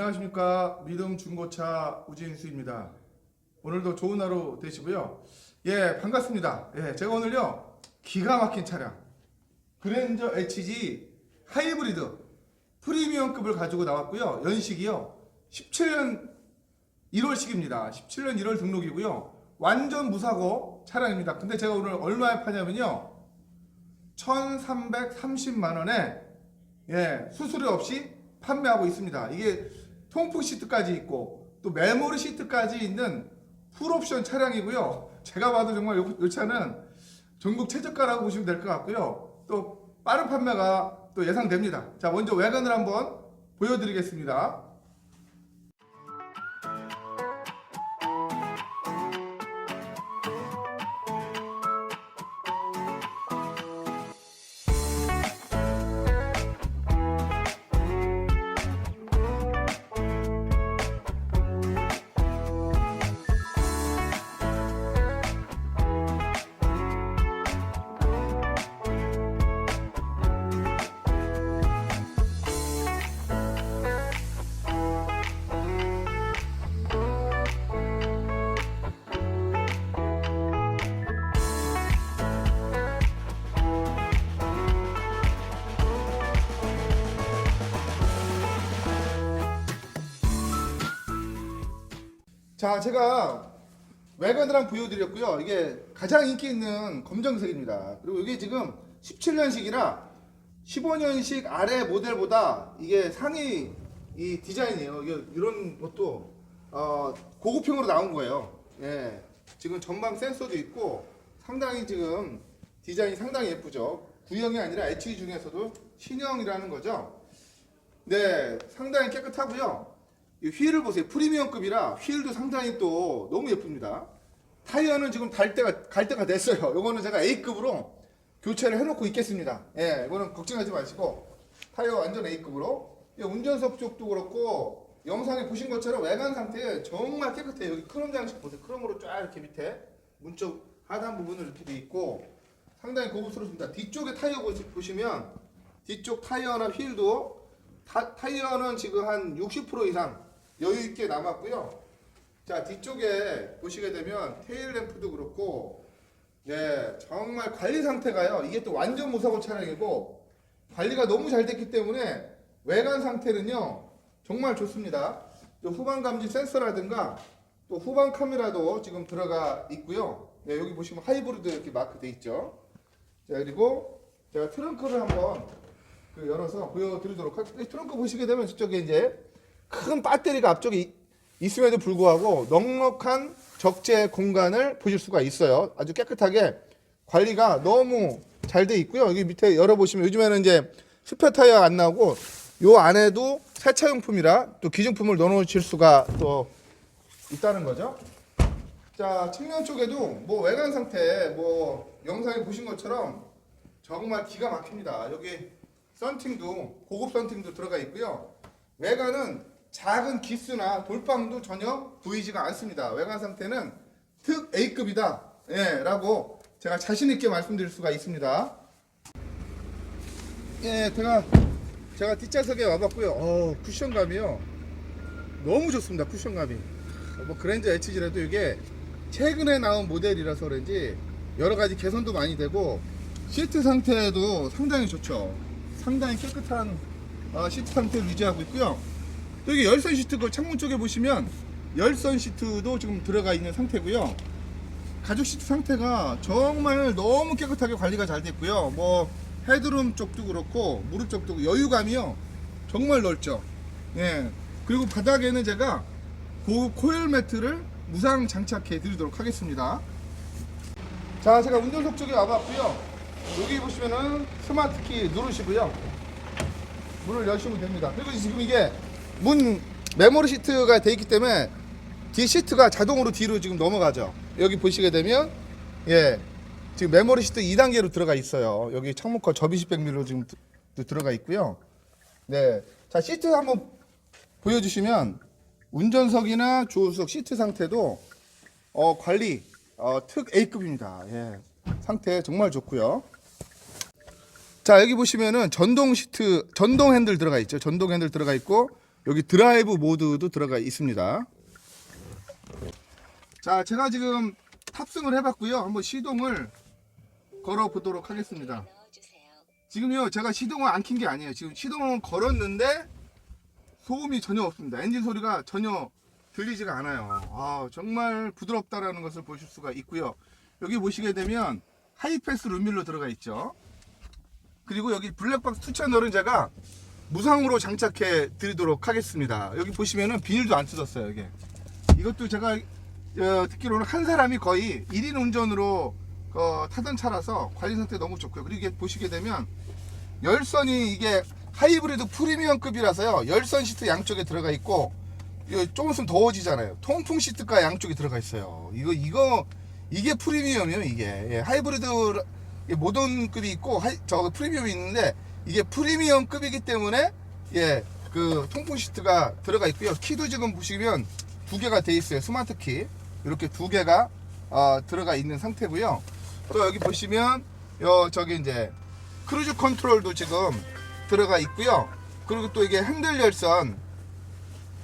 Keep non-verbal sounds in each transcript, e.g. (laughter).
안녕하십니까 믿음 중고차 우진수입니다. 오늘도 좋은 하루 되시고요. 예 반갑습니다. 예 제가 오늘요 기가 막힌 차량 그랜저 HG 하이브리드 프리미엄급을 가지고 나왔고요. 연식이요 17년 1월식입니다. 17년 1월 등록이고요. 완전 무사고 차량입니다. 근데 제가 오늘 얼마에 파냐면요 1,330만 원에 예, 수수료 없이 판매하고 있습니다. 이게 통풍 시트까지 있고 또 메모리 시트까지 있는 풀옵션 차량이고요. 제가 봐도 정말 이, 이 차는 전국 최저가라고 보시면 될 것 같고요. 또 빠른 판매가 또 예상됩니다. 자, 먼저 외관을 한번 보여드리겠습니다. 자, 제가 한번 보여드렸고요. 이게 가장 인기 있는 검정색입니다. 그리고 이게 지금 17년식이라 15년식 아래 모델보다 이게 상위 이 디자인이에요. 이게 이런 것도 어, 고급형으로 나온 거예요. 예. 지금 전방 센서도 있고 상당히 지금 디자인이 상당히 예쁘죠. 구형이 아니라 HE 중에서도 신형이라는 거죠. 네, 상당히 깨끗하고요. 이 휠을 보세요. 프리미엄급이라 휠도 상당히 또 너무 예쁩니다. 타이어는 지금 달 때가 갈 때가 됐어요. 요거는 제가 A급으로 교체를 해놓고 있겠습니다. 예, 이거는 걱정하지 마시고 타이어 완전 A급으로 이 운전석 쪽도 그렇고 영상에 보신 것처럼 외관 상태 정말 깨끗해요. 여기 크롬 장식 보세요. 크롬으로 쫙 이렇게 밑에 문쪽 하단 부분을 이렇게 돼 있고 상당히 고급스럽습니다. 뒤쪽에 타이어 보시- 보시면 뒤쪽 타이어나 휠도 타, 타이어는 지금 한 60% 이상 여유 있게 남았고요. 자 뒤쪽에 보시게 되면 테일 램프도 그렇고 네 정말 관리 상태가요. 이게 또 완전 무사고 차량이고 관리가 너무 잘 됐기 때문에 외관 상태는요 정말 좋습니다. 또 후방 감지 센서라든가 또 후방 카메라도 지금 들어가 있고요. 네 여기 보시면 하이브리드 이렇게 마크 돼 있죠. 자 그리고 제가 트렁크를 한번 그 열어서 보여드리도록 할게요. 트렁크 보시게 되면 저쪽에 이제 큰 배터리가 앞쪽에 이- 있음에도 불구하고 넉넉한 적재 공간을 보실 수가 있어요. 아주 깨끗하게 관리가 너무 잘 돼 있고요. 여기 밑에 열어보시면 요즘에는 이제 스페어 타이어 안 나오고 요 안에도 세차용품이라 또 기증품을 넣어놓으실 수가 또 있다는 거죠. 자 측면 쪽에도 뭐 외관 상태 뭐 영상에 보신 것처럼 정말 기가 막힙니다. 여기 썬팅도 고급 썬팅도 들어가 있고요. 외관은 작은 기스나 돌방도 전혀 보이지가 않습니다. 외관 상태는 특 A급이다. 예, 라고 제가 자신 있게 말씀드릴 수가 있습니다. 예, 제가 제가 뒷좌석에 와봤고요. 어, 쿠션감이요. 너무 좋습니다. 쿠션감이. 뭐 그랜저 HG라도 이게 최근에 나온 모델이라서 그런지 여러 가지 개선도 많이 되고 시트 상태도 상당히 좋죠. 상당히 깨끗한 어, 시트 상태를 유지하고 있고요. 또 여기 열선 시트 그 창문 쪽에 보시면 열선 시트도 지금 들어가 있는 상태고요. 가죽 시트 상태가 정말 너무 깨끗하게 관리가 잘 됐고요. 뭐 헤드룸 쪽도 그렇고 무릎 쪽도 여유감이요. 정말 넓죠. 예. 그리고 바닥에는 제가 고급 코일 매트를 무상 장착해 드리도록 하겠습니다. 자, 제가 운전석 쪽에 와봤고요. 여기 보시면은 스마트 키 누르시고요. 문을 여시면 됩니다. 그리고 지금 이게 문 메모리 시트가 돼 있기 때문에 뒤 시트가 자동으로 뒤로 지금 넘어가죠. 여기 보시게 되면 예 지금 메모리 시트 2단계로 들어가 있어요. 여기 창문커 접이식 백미로 지금 들어가 있고요. 네, 자 시트 한번 보여주시면 운전석이나 조수석 시트 상태도 어, 관리 어, 특 A급입니다. 예, 상태 정말 좋고요. 자 여기 보시면은 전동 시트 전동 핸들 들어가 있죠 전동 핸들 들어가 있고 여기 드라이브 모드도 들어가 있습니다. 자, 제가 지금 탑승을 해봤고요. 한번 시동을 걸어 보도록 하겠습니다. 지금요, 제가 시동을 안 킨 게 아니에요. 지금 시동을 걸었는데 소음이 전혀 없습니다. 엔진 소리가 전혀 들리지가 않아요. 아, 정말 부드럽다라는 것을 보실 수가 있고요. 여기 보시게 되면 하이패스 루밀로 들어가 있죠. 그리고 여기 블랙박스 투 채널은 제가 무상으로 장착해 드리도록 하겠습니다. 여기 보시면은 비닐도 안 뜯었어요. 이게 이것도 제가 어, 듣기로는 한 사람이 거의 1인 운전으로 어, 타던 차라서 관리 상태 너무 좋고요. 그리고 이게 보시게 되면 열선이 이게 하이브리드 프리미엄급이라서요. 열선 시트 양쪽에 들어가 있고 좀 있으면 더워지잖아요. 통풍 시트가 양쪽에 들어가 있어요. 이거 이거 이게 프리미엄이에요. 이게 예, 하이브리드 모던급이 있고 하이, 저 프리미엄이 있는데 이게 프리미엄급이기 때문에 예 그 통풍 시트가 들어가 있고요. 키도 지금 보시면 두 개가 돼 있어요. 스마트 키 이렇게 두 개가 어, 들어가 있는 상태고요. 또 여기 보시면 요 저기 이제 크루즈 컨트롤도 지금 들어가 있고요. 그리고 또 이게 핸들 열선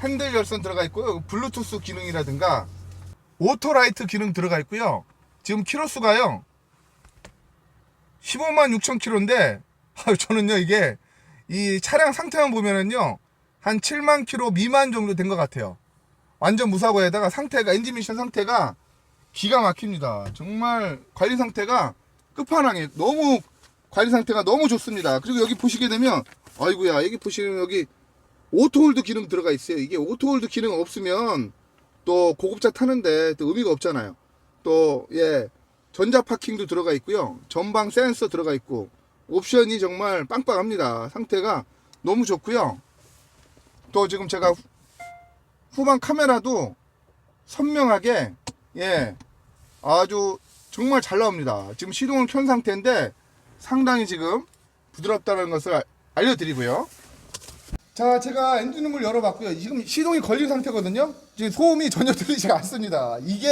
핸들 열선 들어가 있고요. 블루투스 기능이라든가 오토라이트 기능 들어가 있고요. 지금 키로수가요. 15만 6천 킬로인데 저는요 이게 이 차량 상태만 보면은요 한 7만 킬로 미만 정도 된 것 같아요. 완전 무사고에다가 상태가 엔진 미션 상태가 기가 막힙니다. 정말 관리 상태가 끝판왕이에요. 너무 관리 상태가 너무 좋습니다. 그리고 여기 보시게 되면 아이고야 여기 보시면 여기 오토홀드 기능 들어가 있어요. 이게 오토홀드 기능 없으면 또 고급차 타는데 또 의미가 없잖아요. 또 예 전자 파킹도 들어가 있고요. 전방 센서 들어가 있고 옵션이 정말 빵빵합니다. 상태가 너무 좋고요. 또 지금 제가 후- 후방 카메라도 선명하게 예 아주 정말 잘 나옵니다. 지금 시동을 켠 상태인데 상당히 지금 부드럽다는 것을 알- 알려드리고요. 자, 제가 엔진룸을 열어봤고요. 지금 시동이 걸린 상태거든요. 지금 소음이 전혀 (laughs) 들리지가 않습니다. 이게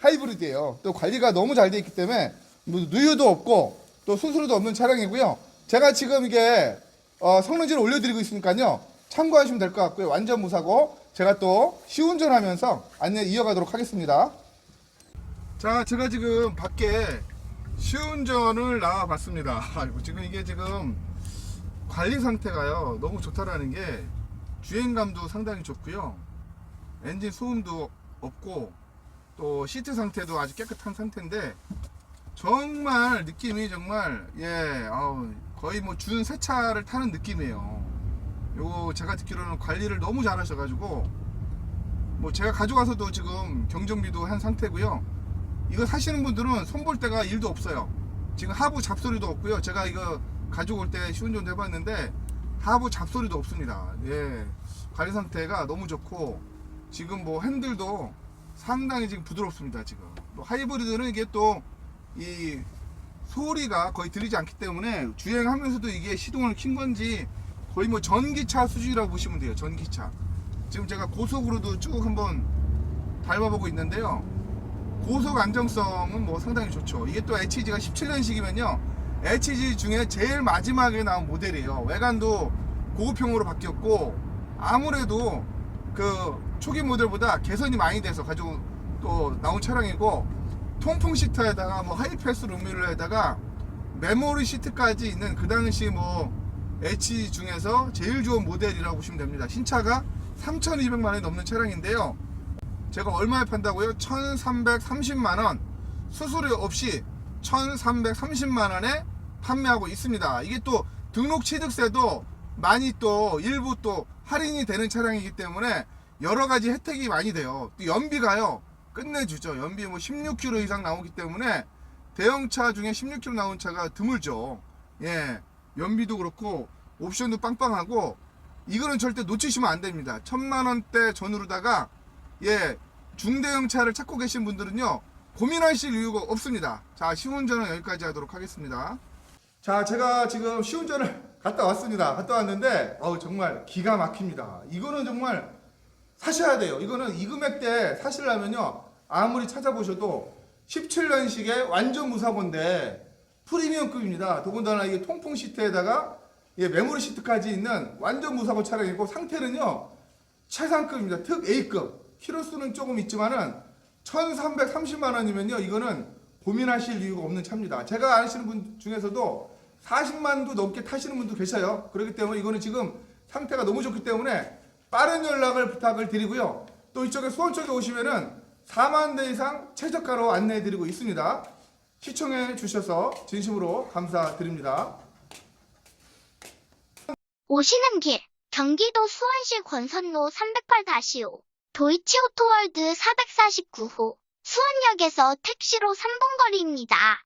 하이브리드예요. 또 관리가 너무 잘 돼 있기 때문에 뭐 누유도 없고 또 수수료도 없는 차량이고요. 제가 지금 이게 어, 성능지를 올려드리고 있으니까요. 참고하시면 될 것 같고요. 완전 무사고 제가 또 시운전하면서 안내 이어가도록 하겠습니다. 자, 제가 지금 밖에 시운전을 나와봤습니다. (laughs) 아이고, 지금 이게 지금 관리 상태가요 너무 좋다라는 게 주행감도 상당히 좋고요 엔진 소음도 없고 또 시트 상태도 아주 깨끗한 상태인데 정말 느낌이 정말 예 아우, 거의 뭐 준 새 차를 타는 느낌이에요 요 제가 듣기로는 관리를 너무 잘 하셔가지고 뭐 제가 가져가서도 지금 경정비도 한 상태고요 이거 사시는 분들은 손볼 데가 일도 없어요 지금 하부 잡소리도 없고요 제가 이거 가져올 때 시운전도 해봤는데 하부 잡소리도 없습니다. 예, 관리 상태가 너무 좋고 지금 뭐 핸들도 상당히 지금 부드럽습니다. 지금 또 하이브리드는 이게 또 이 소리가 거의 들리지 않기 때문에 주행하면서도 이게 시동을 킨 건지 거의 뭐 전기차 수준이라고 보시면 돼요. 전기차. 지금 제가 고속으로도 쭉 한번 밟아보고 있는데요. 고속 안정성은 뭐 상당히 좋죠. 이게 또 HG가 17년식이면요. HG 중에 제일 마지막에 나온 모델이에요. 외관도 고급형으로 바뀌었고 아무래도 그 초기 모델보다 개선이 많이 돼서 가지고 또 나온 차량이고 통풍 시트에다가 뭐 하이패스 루미를에다가 메모리 시트까지 있는 그 당시 뭐 HG 중에서 제일 좋은 모델이라고 보시면 됩니다. 신차가 3,200만 원이 넘는 차량인데요. 제가 얼마에 판다고요? 1,330만 원 수수료 없이 1,330만 원에 판매하고 있습니다. 이게 또 등록 취득세도 많이 또 일부 또 할인이 되는 차량이기 때문에 여러 가지 혜택이 많이 돼요. 또 연비가요. 끝내주죠. 연비 뭐 16km 이상 나오기 때문에 대형차 중에 16km 나온 차가 드물죠. 예. 연비도 그렇고 옵션도 빵빵하고 이거는 절대 놓치시면 안 됩니다. 천만 원대 전후로다가 예 중대형 차를 찾고 계신 분들은요 고민하실 이유가 없습니다. 자 시운전은 여기까지 하도록 하겠습니다. 자 제가 지금 시운전을 (laughs) 갔다 왔습니다. 갔다 왔는데 어우 정말 기가 막힙니다. 이거는 정말 사셔야 돼요. 이거는 이 금액대 사시려면요 아무리 찾아보셔도 17년식의 완전 무사고인데 프리미엄급입니다. 더군다나 이게 통풍 시트에다가 예, 메모리 시트까지 있는 완전 무사고 차량이고 상태는요 최상급입니다. 특 A급. 키로수는 조금 있지만은 1,330만 원이면요. 이거는 고민하실 이유가 없는 차입니다. 제가 아시는 분 중에서도 40만도 넘게 타시는 분도 계셔요. 그렇기 때문에 이거는 지금 상태가 너무 좋기 때문에 빠른 연락을 부탁을 드리고요. 또 이쪽에 수원 쪽에 오시면은 4만 대 이상 최저가로 안내해 드리고 있습니다. 시청해 주셔서 진심으로 감사드립니다. 오시는 길 경기도 수원시 권선로 308-5 도이치 오토월드 449호 수원역에서 택시로 3분 거리입니다.